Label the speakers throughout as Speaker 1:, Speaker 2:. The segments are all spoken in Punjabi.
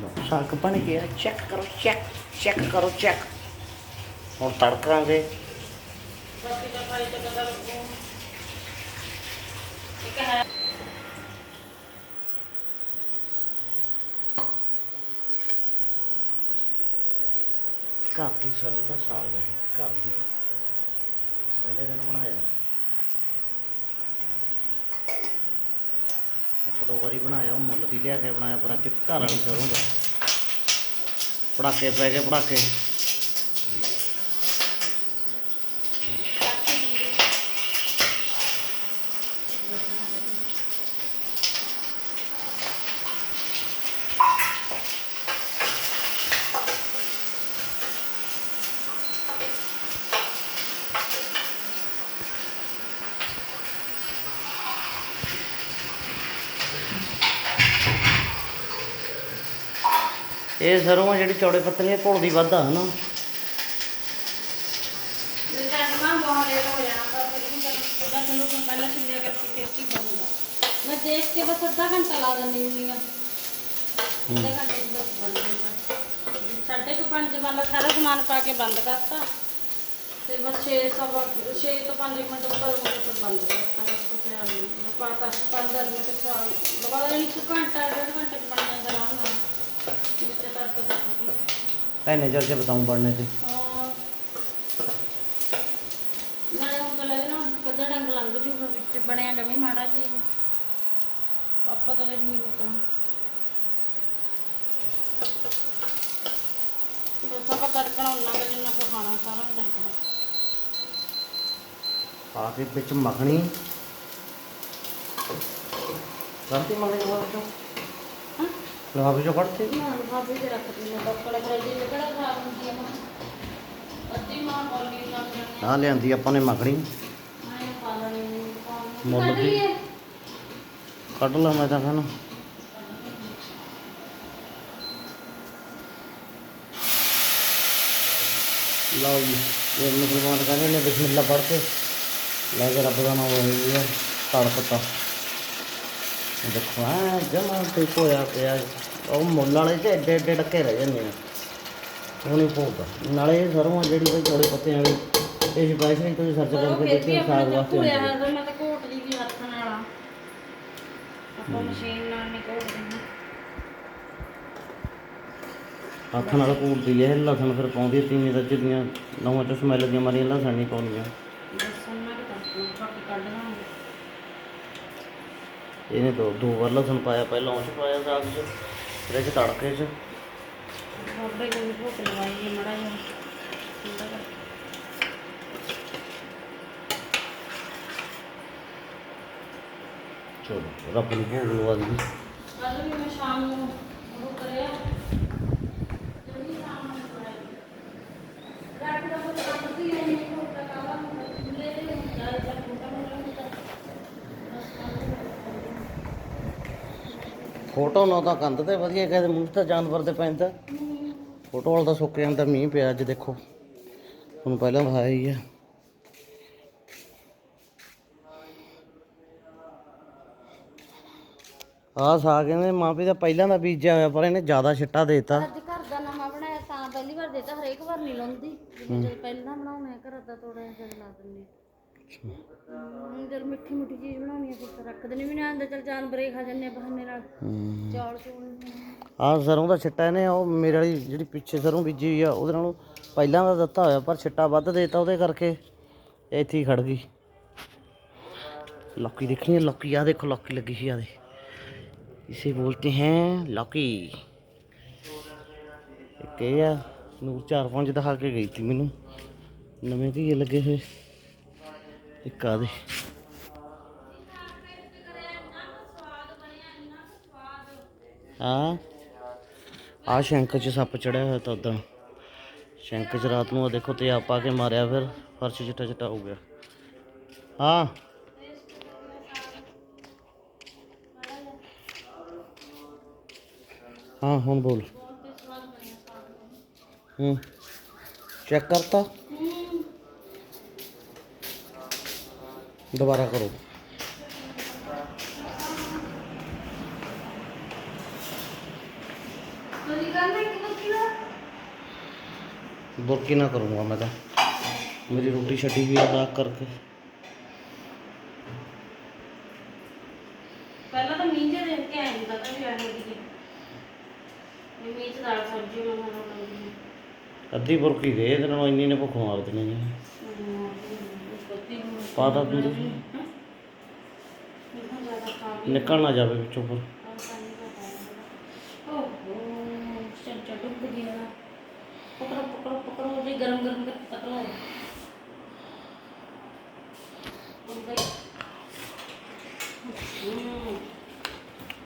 Speaker 1: ਲਓ, ਸਾਗ ਬਣ ਗਿਆ ਚੈੱਕ ਕਰੋ ਚੈੱਕ ਚੈੱਕ ਕਰੋ ਚੈੱਕ ਹੁਣ ਤੜਕਾਂਗੇ। ਘਰ ਦੀ ਸਰੋਂ ਦਾ ਸਾਗ ਹੈ ਘਰ ਦੀ। ਪਹਿਲੇ ਦਿਨ ਬਣਾਇਆ। ਇੱਕ ਦੋ ਵਾਰੀ ਬਣਾਇਆ, ਉਹ ਮੁੱਲ ਦੀ ਲਿਆ ਕੇ ਬਣਾਇਆ ਪਰ ਅੱਜ ਘਰ ਵਾਲੀ ਸਰੋਂ ਦਾ ਪੜਾਕੇ ਪੈ ਗਏ, ਪੜਾਕੇ। ਇਹ ਸਰੋਂ ਆ ਜਿਹੜੀ ਚੌੜੇ ਪੱਤਲੇ ਘੁਲਦੀ ਵੱਧ ਆ ਹਨਾ?
Speaker 2: ਦੇਖ ਕੇ ਬਸ ਅੱਧਾ ਘੰਟਾ ਲਾ ਦਿੰਦੀ ਹੁੰਦੀ ਆ। ਅੱਧੇ ਘੰਟੇ ਚ ਬਸ ਬਣ ਜਾਂਦਾ। ਸਾਢੇ ਕੁ ਪੰਜ ਵਾਲਾ ਸਾਰਾ ਸਮਾਨ ਪਾ ਕੇ ਬੰਦ ਕਰਤਾ। ਤੇ ਬਸ 6 ਸਵਾ 6 ਤੋਂ 5 ਮਿੰਟ ਉੱਪਰ ਮੁੜ ਕੇ ਬੰਦ ਕਰਤਾ। ਬਸ ਤੋਂ ਫਿਰ ਆਲੂ ਪਾਤਾ 5 ਮਿੰਟ ਖਾ ਲਵਾ ਲੈਣੀ ਇੱਕ ਘੰਟਾ ਡੇਢ ਘੰਟੇ ਚ ਬਣ ਜਾਂਦਾ ਆਰਾਮ ਨਾਲ ਵਿੱਚ ਤੜਕਾ
Speaker 1: ਚ ਬਤਾਉਂ ਬਣਨੇ ਤੇ।
Speaker 2: ਹਾਂ। ਨਾਲੇ ਹੁਣ ਤਾਂ ਲੱਗਦਾ ਨਾ ਕਦਾ ਡੰਗ ਲੰਘ ਜੂਗਾ ਵਿੱਚ ਬਣਿਆ ਜਮੀ ਮਾੜਾ ਜੀ ਆਪਾਂ ਤਾਂ ਨਹੀਂ ਮੁੱਕਣਾ। ਬਸ ਆਪਾਂ ਤੜਕਣਾ ਉਹਨਾਂ ਦਾ ਜਿੰਨਾ ਕੁ ਖਾਣਾ ਸਾਰਾ ਨੂੰ ਤੜਕਣਾ।
Speaker 1: ਪਾ ਕੇ ਵਿੱਚ ਮੱਖਣੀ। ਕਰਤੀ ਮੱਖਣੀ
Speaker 2: ਦੇ ਰੱਖ ਦਿੰਦੇ ਡੱਕੜ ਕਰ ਜੀ ਕਿਹੜਾ ਖਰਾਬ ਹੁੰਦੀ ਆ ਮਾਂ ਅੱਧੀ ਮਾਂ ਬੋਲੀ ਲੱਗ ਜਾਣੀ
Speaker 1: ਆ ਲਿਆਂਦੀ ਆਪਾਂ ਨੇ ਮੱਖਣੀ
Speaker 2: ਮੈਂ ਪਾ ਲੈਣੀ
Speaker 1: ਮੁੱਲ
Speaker 2: ਕੱਢ
Speaker 1: ਦੀ।
Speaker 2: ਲਈਏ
Speaker 1: ਕੱਢ ਲਾ ਮੈਂ ਤਾਂ ਖਾਣਾ ਲਓ ਜੀ ਇਹ ਮੁਸਲਮਾਨ ਕਹਿੰਦੇ ਨੇ ਬਿਸਮਿਲ੍ਲਾ ਪੜ੍ਹ ਕੇ ਲੈ ਕੇ ਰੱਬ ਦਾ ਨਾਮ ਹੋਈ ਹੈ ਤੜਕਤਾ ਦੇਖੋ ਆ ਜਮਾ ਤੇ ਕੋਇਆ ਪਿਆ। ਉਹ ਮੁੱਲ ਵਾਲੇ ਤੇ ਏਡੇ ਏਡੇ ਡੱਕੇ ਰਹਿ ਜਾਂਦੇ ਉਹ ਨਹੀਂ ਪਊਗਾ ਨਾਲੇ ਇਹ ਸਰੋਂ ਜਿਹੜੀ ਉਹ ਚੌੜੇ ਪੱਤਿਆਂ ਵਾਲੀ। ਇਹ ਸਪੈਸ਼ਲੀ ਤੁਸੀਂ ਸਰਚ ਕਰਕੇ ਦੇਖਿਓ ਸਾਗ ਵਾਸਤੇ ਹੁੰਦੀ ਹੈ।
Speaker 2: ਮੈਂ ਤਾਂ ਘੋਟ ਲਈ ਵੀ ਹੱਥ ਨਾਲ ਆ। ਆਪਾਂ ਮਸ਼ੀਨ ਨਾਲ ਨਹੀਂ ਘੋਟਦੇ ਹਾਂ
Speaker 1: ਹੱਥ ਨਾਲ ਕੂਟਦੀ ਹੈ ਲਸਣ ਫਿਰ ਪਾਉਂਦੀ ਤੀਵੀਂ ਦਾ ਜਿਹੜੀਆਂ ਨਵਾਂ ਚ ਸਮੈਲ ਦੀਆਂ ਮਾਰੀਆਂ ਲਸਣ ਨਹੀਂ ਪਾਉਂਦੀਆਂ
Speaker 2: ਬਸ ਉਹਨਾਂ ਦੇ ਤਾਂ ਛੋਟੀ ਕੱਢ ਲਾਂਗੇ
Speaker 1: ਇਹਨੇ ਦੋ ਦੋ ਵਾਰ ਲਸਣ ਪਾਇਆ ਪਹਿਲਾਂ ਉਹ ਚ ਪਾਇਆ ਸਾਗ ਚ ਫਿਰ ਇਹ ਚ ਤੜਕੇ ਚ।
Speaker 2: ਬਾਬੇ ਨੂੰ ਭੁੱਖ ਲਵਾਈ ਮੜਾ
Speaker 1: ਚਲੋ ਰੱਬ ਨੂੰ ਭੋਗ ਲਵਾ ਦੀ
Speaker 2: ਕੱਲ ਵੀ ਮੈਂ ਸ਼ਾਮ ਨੂੰ ਉਹ ਕਰਿਆ। ਜਿਹੜੀ ਸ਼ਾਮ ਨੂੰ ਕਰਾਇਆ ਰਾਤ ਦਾ ਉਹ ਕੰਮ ਦੀ ਨਹੀਂ ਹੁੰਦਾ ਕਾਲਾ ਲੈ ਲੈ ਹੁੰਦਾ ਜਾਂ ਛੋਟਾ ਮੋਟਾ ਹੁੰਦਾ
Speaker 1: ਫੋਟੋ ਨਾ ਤਾਂ ਕੰਧ ਤੇ ਵਧੀਆ ਕਹਿੰਦੇ ਮੂੰਹ ਤਾਂ ਜਾਨਵਰ ਦੇ ਪੈਂਦਾ। ਫੋਟੋ ਵਾਲਾ ਤਾਂ ਸੁੱਕ ਜਾਂਦਾ ਮੀਂਹ ਪਿਆ ਅੱਜ ਦੇਖੋ। ਤੁਹਾਨੂੰ ਪਹਿਲਾਂ ਦਿਖਾਇਆ ਹੀ ਆ। ਆਹ ਸਾਗ ਇਹਨੇ ਮਾਂ ਪਿਓ ਦਾ ਪਹਿਲਾਂ ਦਾ ਬੀਜਿਆ ਹੋਇਆ ਪਰ ਇਹਨੇ ਜ਼ਿਆਦਾ ਛਿੱਟਾ ਦੇਤਾ।
Speaker 2: ਅੱਜ ਘਰ ਦਾ ਨਵਾਂ ਬਣਾਇਆ ਤਾਂ ਪਹਿਲੀ ਵਾਰ ਦੇਤਾ ਹਰੇਕ ਵਾਰ ਨਹੀਂ ਲਾਉਂਦੀ। ਜਿਵੇਂ ਜਦ ਪਹਿਲਾਂ ਬਣਾਉਣਾ ਘਰ ਦਾ ਜਿਹਾ ਜਦ ਲਾ ਦਿੰਦੇ ਹੁਣ ਜਦ ਮਿੱਠੀ ਮਿੱਠੀ ਚੀਜ਼ ਬਣਾਉਣੀ ਹੈ ਫਿਰ ਰੱਖ ਦੇਣੀ ਵੀ ਨਾ ਆਂਦਾ ਚਲ ਜਾਨਵਰ ਹੀ ਖਾ ਜੰਨੇ ਬਹਾਨੇ ਨਾਲ। ਚੌਲ ਚੂਲ।
Speaker 1: ਆਹ ਸਰੋਂ ਦਾ ਛਿੱਟਾ ਇਹਨੇ ਉਹ ਮੇਰੇ ਵਾਲੀ ਜਿਹੜੀ ਪਿੱਛੇ ਸਰੋਂ ਬੀਜੀ ਹੋਈ ਆ ਉਹਦੇ ਨਾਲੋਂ ਪਹਿਲਾਂ ਦਾ ਦਿੱਤਾ ਹੋਇਆ ਪਰ ਛਿੱਟਾ ਵੱਧ ਦੇਤਾ ਉਹਦੇ ਕਰਕੇ ਇੱਥੇ ਹੀ ਖੜ ਗਈ। ਲੌਕੀ ਦੇਖਣੀ ਹੈ ਲੌਕੀ ਆ ਦੇਖੋ ਲੌਕੀ ਲੱਗੀ ਸੀ ਆਦੇ ਇਸੇ ਬੋਲਤੇ हैं ਲੌਕੀ। ਇੱਕ ਇਹ ਆ ਨੂਰ ਚਾਰ ਪੰਜ ਦਿਖਾ ਕੇ ਗਈ ਸੀ ਮੈਨੂੰ। ਨਵੇਂ ਧੀਏ ਲੱਗੇ ਹੋਏ ਇੱਕ ਆ ਦੇ। ਹਾਂ। ਆ ਸ਼ੰਕ ਚ ਸੱਪ ਚੜਿਆ ਹੋਇਆ ਤਾਂ ਉਦਾਂ ਸ਼ੰਕ ਚ ਰਾਤ ਨੂੰ ਉਹ ਦੇਖੋ ਤੇ ਪਾ ਕੇ ਮਾਰਿਆ ਫਿਰ ਫਰਸ਼ ਚਿੱਟਾ ਚਿੱਟਾ ਹੋ ਗਿਆ। ਹਾਂ। ਹਾਂ, ਹੁਣ ਬੋਲ। ਹੂੰ। ਚੈੱਕ ਕਰਤਾ। ਦੁਬਾਰਾ ਕਰੋ।
Speaker 2: ਦਾ
Speaker 1: ਬੁਰਕੀ ਨਾ ਕਰੂੰਗਾ ਮੈਂ ਤਾਂ। ਮੇਰੀ ਰੋਟੀ ਛੱਡੀ ਹੋਈ ਆ ਰਾਖ ਕਰਕੇ।
Speaker 2: ਪਹਿਲਾਂ ਤਾਂ ਮੀਂਹ ਜਿਹਾ ਦੇਖ ਕੇ ਆਇਆ ਹੁੰਦਾ ਤਾਂ ਵੀ ਆਹੋ ਦੀ ਮੀਂਹ ਚ ਦਾਲ ਸਬਜ਼ੀ ਮੈਂ ਬਣਾ ਲਾਂਗੀ
Speaker 1: ਅੱਧੀ ਬੁਰਕੀ ਦੇ ਇਹਦੇ ਨਾਲ ਇੰਨੀ ਨੇ ਭੁੱਖ ਮਾਰ ਦੇਣੀ ਹੈ ਪਾ ਤਾ ਦੁੱਧ ਚ। ਨਿਕਲ ਨਾ ਜਾਵੇ ਵਿੱਚੋਂ ਪਰ
Speaker 2: ਪਕੜੋ ਪਕੜੋ ਪਕੜੋ ਜੀ ਗਰਮ ਗਰਮ ਕਰ ਪਕੜੋ।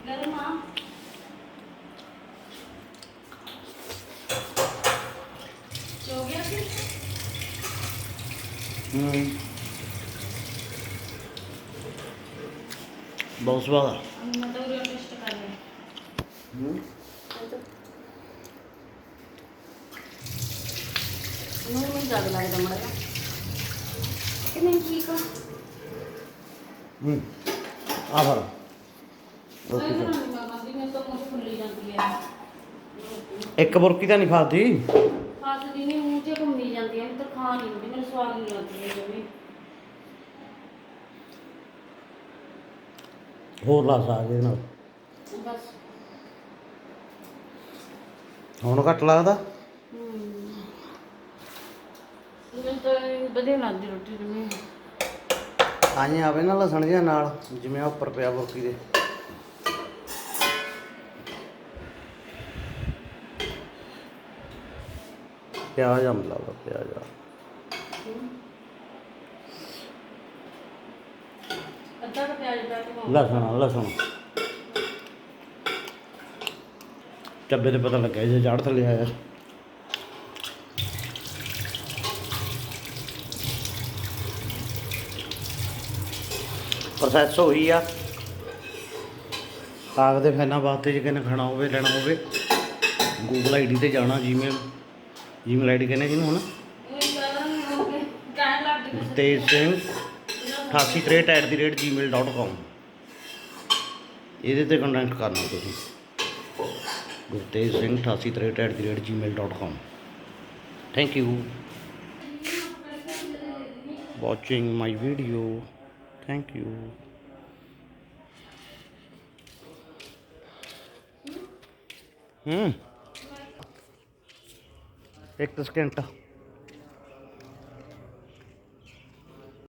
Speaker 2: ਗਰਮ ਆ। ਹੋ ਗਿਆ ਸੀ।
Speaker 1: ਹੂੰ ਬਹੁਤ ਸਵਾਦ ਆ
Speaker 2: ਮੈਂ ਤਾਂ ਉਹ ਟੈਸਟ ਕਰ ਲਿਆ
Speaker 1: ਹੂੰ।
Speaker 2: ਨੂੰ ਮੈਨੂੰ ਜ਼ਿਆਦਾ ਲੱਗਦਾ ਮੜਾ ਕਿ ਨਹੀਂ ਠੀਕ ਆ
Speaker 1: ਹੂੰ ਆ ਫੜ।
Speaker 2: ਜਾਂਦੀ ਹੈ
Speaker 1: ਇੱਕ ਬੁਰਕੀ ਤਾਂ ਨਹੀਂ ਖਾਦੀ
Speaker 2: ਹੱਥ ਦੀ ਨਹੀਂ ਮੂੰਹ ਤੇ ਘੁੰਮੀ ਜਾਂਦੀ ਹੈ ਮੈਨੂੰ ਤਾਂ ਖਾ ਨਹੀਂ ਹੁੰਦੀ ਮੈਨੂੰ ਸਵਾਦ ਨਹੀਂ ਲੱਗਦੀ ਜਮੀ
Speaker 1: ਹੋਰ ਲਾ ਇਹਦੇ ਨਾਲ।
Speaker 2: ਬਸ
Speaker 1: ਹੁਣ ਘੱਟ ਲੱਗਦਾ?
Speaker 2: ਹੂੰ। ਮੈਨੂੰ ਤਾਂ ਵਧੀਆ ਲੱਗਦੀ ਰੋਟੀ ਜਮੀ
Speaker 1: ਆਏ ਆਵੇ ਨਾ ਲਸਣ ਜਿਹਾ ਨਾਲ ਜਿਵੇਂ ਉੱਪਰ ਪਿਆ ਬੁਰਕੀ ਦੇ। ਪਿਆਜ਼ ਆਮ ਲਾਵਾ ਪਿਆਜ਼ ਆ।
Speaker 2: ਅੱਧਾ ਕੁ ਪਿਆਜ਼ ਕੇ ਪਾਓ।
Speaker 1: ਲਸਣ ਲਸਣ। ਚੱਬੇ ਤੇ ਪਤਾ ਲੱਗਿਆ ਜੇ ਜੜ ਥੱਲੇ ਆਇਆ। ਪ੍ਰੋਸੈਸ ਹੋਈ ਆ। ਸਾਗ ਦੇ ਫੈਨਾਂ ਵਾਸਤੇ ਜੇ ਕਿਨੇ ਖਾਣਾ ਹੋਵੇ ਲੈਣਾ ਹੋਵੇ ਗੂਗਲ ਆਈਡੀ ਤੇ ਜਾਣਾ ਜੀਮੇਲ ਜੀਮੇਲ ਆਈਡੀ ਕਹਿੰਦੇ ਜਿਹਨੂੰ ਹੁਣ? ਤੇਜ ਸਿੰਘ। 88crate@gmail.com ਇਹਦੇ ਤੇ ਕੰਟੈਕਟ ਕਰਨਾ ਤੁਸੀਂ। Gurtej Singh 88crate@gmail.com thank you watching my video thank you ਹੂੰ। ਇੱਕ ਸਕਿੰਟ